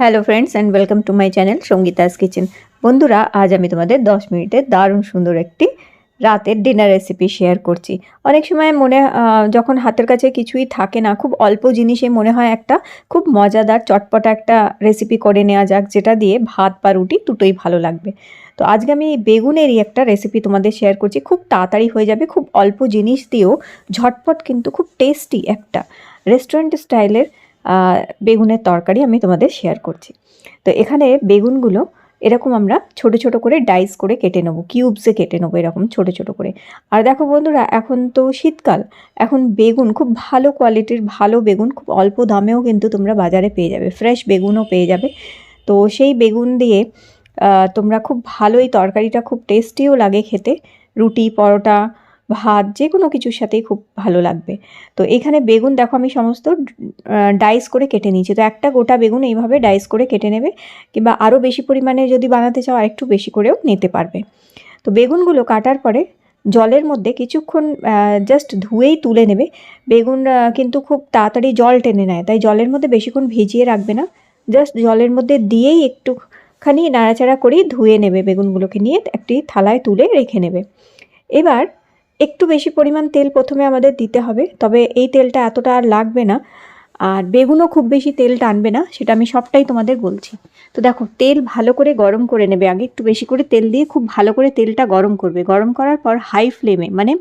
Hello friends and welcome to my channel Sangeeta's kitchen বন্ধুরা, আজ আমি তোমাদের দশ মিনিটে দারুণ সুন্দর একটি রাতের ডিনার রেসিপি শেয়ার করছি। অনেক সময় মনে যখন হাতের কাছে কিছুই থাকে না, খুব অল্প জিনিসে মনে হয় একটা খুব মজাদার, চটপটা একটা রেসিপি করে নেওয়া যাক, যেটা দিয়ে ভাত বা রুটি দুটোই ভালো লাগবে। তো আজকে আমি বেগুনেরই একটা রেসিপি তোমাদের শেয়ার করছি। খুব তাড়াতাড়ি হয়ে যাবে, খুব অল্প জিনিস দিয়েও ঝটপট কিন্তু খুব টেস্টি একটা রেস্টুরেন্ট স্টাইলের বেগুনের তরকারি আমি তোমাদের শেয়ার করছি। তো এখানে বেগুনগুলো এরকম আমরা ছোট ছোট করে ডাইস করে কেটে নেব কিউবসে কেটে নেব এরকম ছোট ছোট করে। আর দেখো বন্ধুরা, এখন তো শীতকাল, এখন বেগুন খুব ভালো কোয়ালিটির ভালো বেগুন, খুব অল্প দামেও কিন্তু তোমরা বাজারে পেয়ে যাবে ফ্রেশ বেগুনও পেয়ে যাবে। তো সেই বেগুন দিয়ে তোমরা খুব ভালো এই তরকারিটা খুব টেস্টিও লাগে খেতে, রুটি, পরোটা ভাত যে কোনো কিছুর সাথেই খুব ভালো লাগবে। তো এখানে বেগুন, দেখো আমি সমস্ত ডাইস করে কেটে নিয়েছি। তো একটা গোটা বেগুন এইভাবে ডাইস করে কেটে নেবে কিংবা আরও বেশি পরিমাণে যদি বানাতে চাও আরেকটু বেশি করেও নিতে পারবে। তো বেগুনগুলো কাটার পরে জলের মধ্যে কিছুক্ষণ জাস্ট ধুয়েই তুলে নেবে। বেগুন কিন্তু খুব তাড়াতাড়ি জল টেনে নেয়, তাই জলের মধ্যে বেশিক্ষণ ভিজিয়ে রাখবে না। জাস্ট জলের মধ্যে দিয়েই একটুখানি নাড়াচাড়া করেই ধুয়ে নেবে বেগুনগুলোকে, নিয়ে একটি থালায় তুলে রেখে নেবে। এবার একটু বেশি পরিমাণ তেল প্রথমে আমাদের দিতে হবে, তবে এই তেলটা এতটা আর লাগবে না। আর বেগুনও খুব বেশি তেল টানবে না, সেটা আমি সবটাই তোমাদের বলছি। তো দেখো, তেল ভালো করে গরম করে নেবে, আগে একটু বেশি করে তেল দিয়ে খুব ভালো করে তেলটা গরম করবে। গরম করার পর হাই ফ্লেমে মানে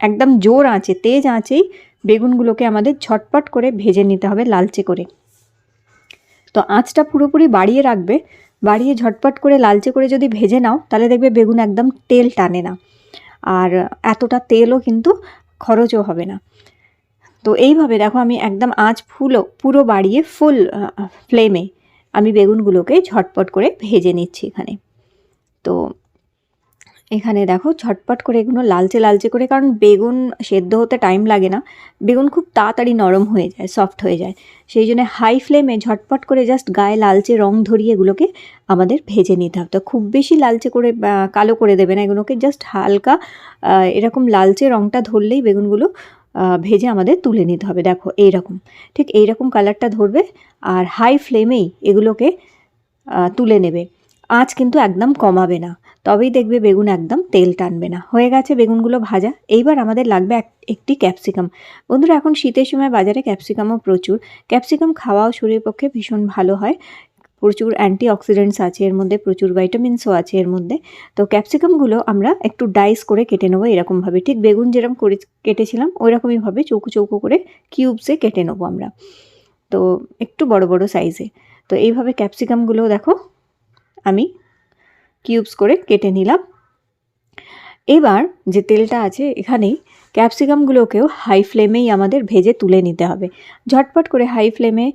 একদম জোর আঁচে, তেজ আঁচেই বেগুনগুলোকে আমাদের ঝটপট করে ভেজে নিতে হবে লালচে করে। তো আঁচটা পুরোপুরি বাড়িয়ে রাখবে, বাড়িয়ে ঝটপট করে লালচে করে যদি ভেজে নাও, তাহলে দেখবে বেগুন একদম তেল টানে না। আর এতটা তেলও কিন্তু খরচও হবে না। তো এইভাবে দেখো আমি একদম আঁচ ফুলও পুরো বাড়িয়ে ফুল ফ্লেমে আমি বেগুনগুলোকে ঝটপট করে ভেজে নিচ্ছি এখানে। তো এখানে দেখো ঝটপট করে এগুলো লালচে লালচে করে, কারণ বেগুন সেদ্ধ হতে টাইম লাগে না। বেগুন খুব তাড়াতাড়ি নরম হয়ে যায় সফট হয়ে যায়। সেই জন্য হাই ফ্লেমে ঝটপট করে জাস্ট গায়ে লালচে রং ধরিয়ে এগুলোকে আমাদের ভেজে নিতে হবে। তো খুব বেশি লালচে করে কালো করে দেবে না এগুলোকে জাস্ট হালকা এরকম লালচে রংটা ধরলেই বেগুনগুলো ভেজে আমাদের তুলে নিতে হবে। দেখো এইরকম, ঠিক এইরকম কালারটা ধরবে আর হাই ফ্লেমেই এগুলোকে তুলে নেবে। আঁচ কিন্তু একদম কমাবে না। তবেই দেখবে বেগুন একদম তেল টানবে না। হয়ে গেছে বেগুনগুলো ভাজা। এইবার আমাদের লাগবে এক, একটি ক্যাপসিকাম। বন্ধুরা, এখন শীতের সময় বাজারে ক্যাপসিকামও প্রচুর। ক্যাপসিকাম খাওয়াও শরীরের পক্ষে ভীষণ ভালো হয়। প্রচুর অ্যান্টি অক্সিডেন্টস আছে এর মধ্যে, প্রচুর ভাইটামিনসও আছে এর মধ্যে। তো ক্যাপসিকামগুলো আমরা একটু ডাইস করে কেটে নেব এরকমভাবে। ঠিক বেগুন যেরকম করে কেটেছিলাম ওই রকমইভাবে চৌকো চৌকো করে কিউবসে কেটে নেব আমরা। তো একটু বড় বড় সাইজে। তো এইভাবে ক্যাপসিকামগুলো দেখো, আমি কিউবস করে কেটে নিলাম। এবার যে তেলটা আছে এখানেই ক্যাপসিকামগুলোকেও হাই ফ্লেমেই আমাদের ভেজে তুলে নিতে হবে। ঝটপট করে হাই ফ্লেমে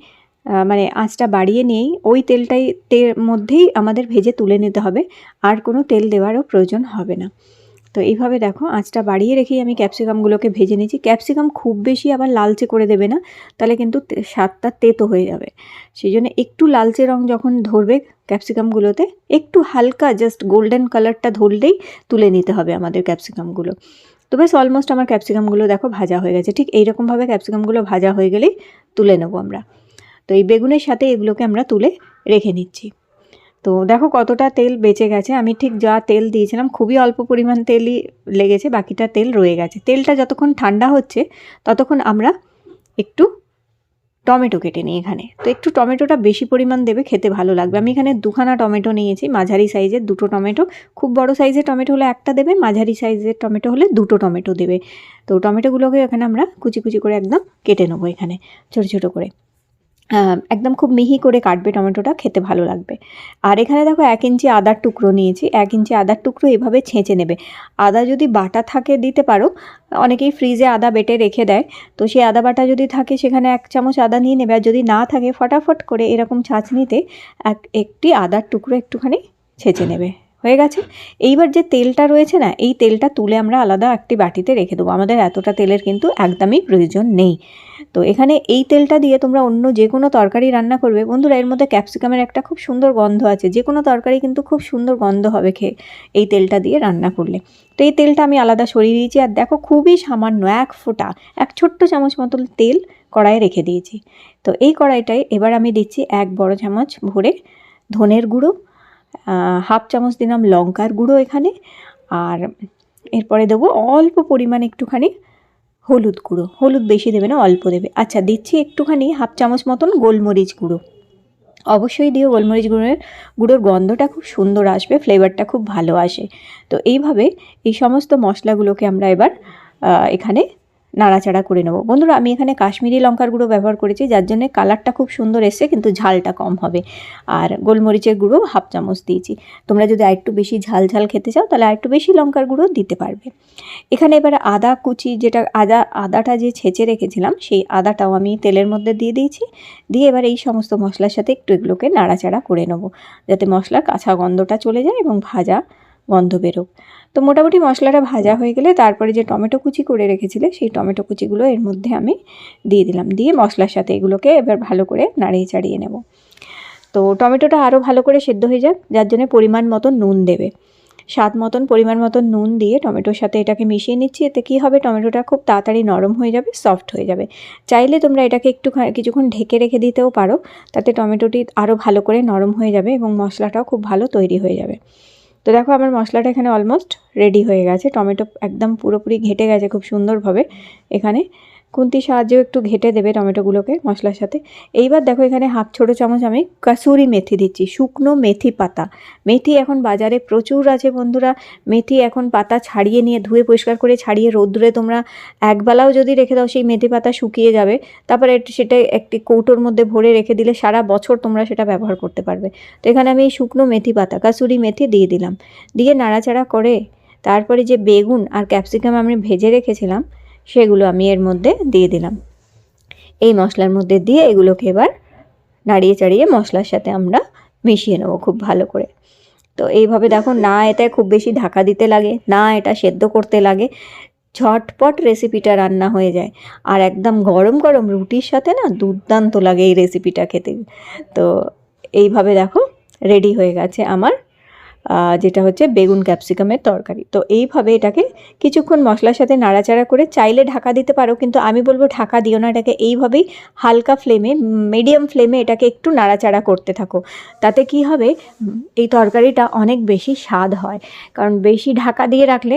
মানে আঁচটা বাড়িয়ে নিয়েই ওই তেলটাই মধ্যেই আমাদের ভেজে তুলে নিতে হবে। আর কোনো তেল দেওয়ারও প্রয়োজন হবে না। তো এইভাবে দেখো, আঁচটা বাড়িয়ে রেখেই আমি ক্যাপসিকামগুলোকে ভেজে নিয়েছি। ক্যাপসিকাম খুব বেশি আবার লালচে করে দেবে না, তাহলে কিন্তু স্বাদটা তেতো হয়ে যাবে। সেই জন্য একটু লালচে রং যখন ধরবে ক্যাপসিকামগুলোতে, একটু হালকা জাস্ট গোল্ডেন কালারটা ধরলেই তুলে নিতে হবে আমাদের ক্যাপসিকামগুলো। তো বেশ অলমোস্ট আমার ক্যাপসিকামগুলো দেখো ভাজা হয়ে গেছে। ঠিক এইরকমভাবে ক্যাপসিকামগুলো ভাজা হয়ে গেলেই তুলে নেব আমরা। তো এই বেগুনের সাথে এগুলোকে আমরা তুলে রেখে নিচ্ছি। তো দেখো কতটা তেল বেঁচে গেছে। আমি ঠিক যা তেল দিয়েছিলাম খুবই অল্প পরিমাণ তেলই লেগেছে, বাকিটা তেল রয়ে গেছে। তেলটা যতক্ষণ ঠান্ডা হচ্ছে, ততক্ষণ আমরা একটু টমেটো কেটে নিই এখানে। তো একটু টমেটোটা বেশি পরিমাণ দেবে, খেতে ভালো লাগবে। আমি এখানে দুখানা টমেটো নিয়েছি, মাঝারি সাইজের দুটো টমেটো। খুব বড় সাইজের টমেটো হলে একটা দেবে, মাঝারি সাইজের টমেটো হলে দুটো টমেটো দেবে। তো টমেটোগুলোকে এখানে আমরা কুচি কুচি করে একদম কেটে নেব এখানে, ছোটো ছোটো করে। একদম খুব মিহি করে কাটবে টমেটোটা, খেতে ভালো লাগবে। আর এখানে দেখো এক ইঞ্চি আদার টুকরো নিয়েছি, এক ইঞ্চি আদার টুকরো এভাবে ছেঁচে নেবে। আদা যদি বাটা থাকে দিতে পারো, অনেকেই ফ্রিজে আদা বেটে রেখে দেয়, তো সেই আদা বাটা যদি থাকে সেখানে এক চামচ আদা নিয়ে নেবে, আর যদি না থাকে, ফটাফট করে এরকম ছাঁচনিতে এক, একটি আদার টুকরো একটুখানি ছেঁচে নেবে। হয়ে গেছে। এইবার যে তেলটা রয়েছে না, এই তেলটা তুলে আমরা আলাদা একটি বাটিতে রেখে দেবো। আমাদের এতটা তেলের কিন্তু একদমই প্রয়োজন নেই। তো এখানে এই তেলটা দিয়ে তোমরা অন্য যে কোনো তরকারি রান্না করবে। বন্ধুরা, এর মধ্যে ক্যাপসিকামের একটা খুব সুন্দর গন্ধ আছে। যে কোনো তরকারি কিন্তু খুব সুন্দর গন্ধ হবে খেয়ে এই তেলটা দিয়ে রান্না করলে। তো এই তেলটা আমি আলাদা সরিয়ে দিয়েছি আর দেখো খুবই সামান্য এক ফোঁটা, এক ছোট্ট চামচ মতো তেল কড়াইয়ে রেখে দিয়েছি। তো এই কড়াইটায় এবার আমি দিচ্ছি এক বড় চামচ ভরে ধনের গুঁড়ো হাফ চামচ দিলাম লঙ্কার গুঁড়ো এখানে, আর এরপরে দেবো অল্প পরিমাণ একটুখানি হলুদ গুঁড়ো। হলুদ বেশি দেবে না, অল্প দেবে। আচ্ছা দিচ্ছি একটুখানি হাফ চামচ মতন গোলমরিচ গুঁড়ো। অবশ্যই দিও গোলমরিচ গুঁড়োর গুঁড়োর গন্ধটা খুব সুন্দর আসবে, ফ্লেভারটা খুব ভালো আসে। তো এইভাবে এই সমস্ত মশলাগুলোকে আমরা এবার এখানে নাড়াচাড়া করে নেব। বন্ধুরা, আমি এখানে কাশ্মীরি লঙ্কার গুঁড়ো ব্যবহার করেছি, যার জন্য কালারটা খুব সুন্দর এসছে, কিন্তু ঝালটা কম হবে। আর গোলমরিচের গুঁড়ো হাফ চামচ দিয়েছি। তোমরা যদি আরেকটু বেশি ঝাল ঝাল খেতে চাও, তাহলে আরেকটু বেশি লঙ্কার গুঁড়ো দিতে পারবে। এখানে এবার আদা কুচি যেটা, আদা, আদাটা যে ছেঁচে রেখেছিলাম, সেই আদাটাও আমি তেলের মধ্যে দিয়ে দিয়েছি। দিয়ে এবার এই সমস্ত মশলার সাথে একটু এগুলোকে নাড়াচাড়া করে নেব, যাতে মশলার কাঁচা গন্ধটা চলে যায় এবং ভাজা গন্ধ বেরোক। তো মোটামুটি মশলাটা ভাজা হয়ে গেলে তারপরে যে টমেটো কুচি করে রেখেছিলে, সেই টমেটো কুচিগুলো এর মধ্যে আমি দিয়ে দিলাম। দিয়ে মশলার সাথে এগুলোকে এবার ভালো করে নাড়িয়ে চাড়িয়ে নেব। তো টমেটোটা আরও ভালো করে সেদ্ধ হয়ে যাক, যার জন্য পরিমাণ মতো নুন দেবে। স্বাদ মতন, পরিমাণ মতন নুন দিয়ে টমেটোর সাথে এটাকে মিশিয়ে নিচ্ছি, এতে কী হবে? টমেটোটা খুব তাড়াতাড়ি নরম হয়ে যাবে, সফট হয়ে যাবে। চাইলে তোমরা এটাকে একটু কিছুক্ষণ ঢেকে রেখে দিতেও পারো, তাতে টমেটোটি আরও ভালো করে নরম হয়ে যাবে এবং মশলাটাও খুব ভালো তৈরি হয়ে যাবে। তো দেখো আমার মশলাটা এখানে অলমোস্ট রেডি হয়ে গেছে। টমেটো একদম পুরোপুরি ঘেটে গেছে খুব সুন্দরভাবে এখানে। খুন্তির সাহায্যেও একটু ঘেটে দেবে টমেটোগুলোকে মশলার সাথে। এইবার দেখো এখানে হাফ ছোটো চামচ আমি কাসুরি মেথি দিচ্ছি, শুকনো মেথি পাতা। মেথি এখন বাজারে প্রচুর আছে বন্ধুরা। মেথি এখন পাতা ছাড়িয়ে নিয়ে, ধুয়ে পরিষ্কার করে ছাড়িয়ে রোদ্রে তোমরা একবেলাও যদি রেখে দাও সেই মেথি পাতা শুকিয়ে যাবে, তারপরে সেটা একটি কৌটোর মধ্যে ভরে রেখে দিলে সারা বছর তোমরা সেটা ব্যবহার করতে পারবে। তো এখানে আমি এই শুকনো মেথি পাতা, কাসুরি মেথি দিয়ে দিলাম। দিয়ে নাড়াচাড়া করে তারপরে যে বেগুন আর ক্যাপসিকাম আমি ভেজে রেখেছিলাম সেগুলো আমি এর মধ্যে দিয়ে দিলাম। এই মশলার মধ্যে দিয়ে এগুলোকে এবার নাড়িয়ে চাড়িয়ে মশলার সাথে আমরা মিশিয়ে নেব খুব ভালো করে। তো এইভাবে দেখো না এতে খুব বেশি ঢাকা দিতে লাগে, না এটা সেদ্ধ করতে লাগে। ঝটপট রেসিপিটা রান্না হয়ে যায়। আর একদম গরম গরম রুটির সাথে না দুর্দান্ত লাগে এই রেসিপিটা খেতে। তো এইভাবে দেখো রেডি হয়ে গেছে আমার যেটা হচ্ছে বেগুন ক্যাপসিকামের তরকারি। তো এইভাবে এটাকে কিছুক্ষণ মশলার সাথে নাড়াচাড়া করে চাইলে ঢাকা দিতে পারো, কিন্তু আমি বলব ঢাকা দিও না, এটাকে এইভাবেই হালকা ফ্লেমে, মিডিয়াম ফ্লেমে এটাকে একটু নাড়াচাড়া করতে থাকো। তাতে কি হবে, এই তরকারিটা অনেক বেশি স্বাদ হয়। কারণ বেশি ঢাকা দিয়ে রাখলে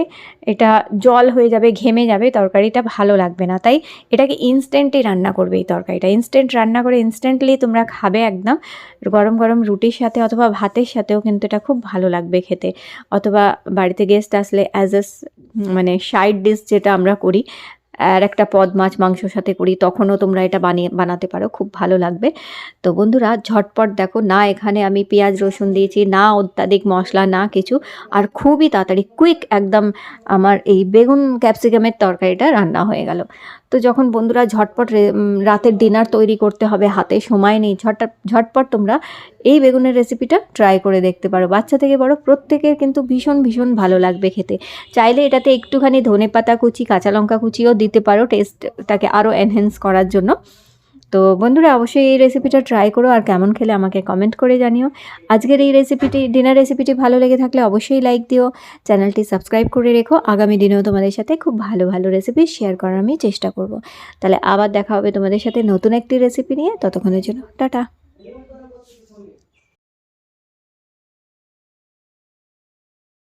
এটা জল হয়ে যাবে, ঘেমে যাবে, তরকারিটা ভালো লাগবে না। তাই এটাকে ইনস্ট্যান্টই রান্না করবে এই তরকারিটা। ইনস্ট্যান্ট রান্না করে ইনস্ট্যান্টলি তোমরা খাবে একদম গরম গরম রুটির সাথে অথবা ভাতের সাথেও, কিন্তু এটা খুব ভালো লাগবে খেতে। অথবা বাড়িতে গেস্ট আসলে অ্যাজ এ মানে সাইড ডিশ যেটা আমরা করি আর একটা পদ মাছ মাংসর সাথে করি, তখনও তোমরা এটা বানিয়ে, বানাতে পারো, খুব ভালো লাগবে। তো বন্ধুরা, ঝটপট দেখো, না এখানে আমি পেঁয়াজ, রসুন দিয়েছি, না অত্যাধিক মশলা, না কিছু, আর খুবই তাড়াতাড়ি কুইক একদম আমার এই বেগুন ক্যাপসিকামের তরকারিটা রান্না হয়ে গেল। তো যখন বন্ধুরা ঝটপট রাতের ডিনার তৈরি করতে হবে, হাতে সময় নেই ঝটপট ঝটপট তোমরা এই বেগুনের রেসিপিটা ট্রাই করে দেখতে পারো। বাচ্চা থেকে বড়, প্রত্যেকের কিন্তু ভীষণ ভীষণ ভালো লাগবে খেতে। চাইলে এটাতে একটুখানি ধনে পাতা কুচি, কাঁচা লঙ্কা কুচিও দিতে পারো টেস্টটাকে আরও এনহেন্স করার জন্য। তো বন্ধুরা, অবশ্যই এই রেসিপিটা ট্রাই করো আর কেমন খেলে আমাকে কমেন্ট করে জানিও। আজকের এই রেসিপিটি ডিনার রেসিপিটি ভালো লেগে থাকলে অবশ্যই লাইক দিও। চ্যানেলটি সাবস্ক্রাইব করে রেখো। আগামী দিনেও তোমাদের সাথে খুব ভালো ভালো রেসিপি শেয়ার করার আমি চেষ্টা করব। তাহলে আবার দেখা হবে তোমাদের সাথে নতুন একটি রেসিপি নিয়ে। ততক্ষণের জন্য, টাটা।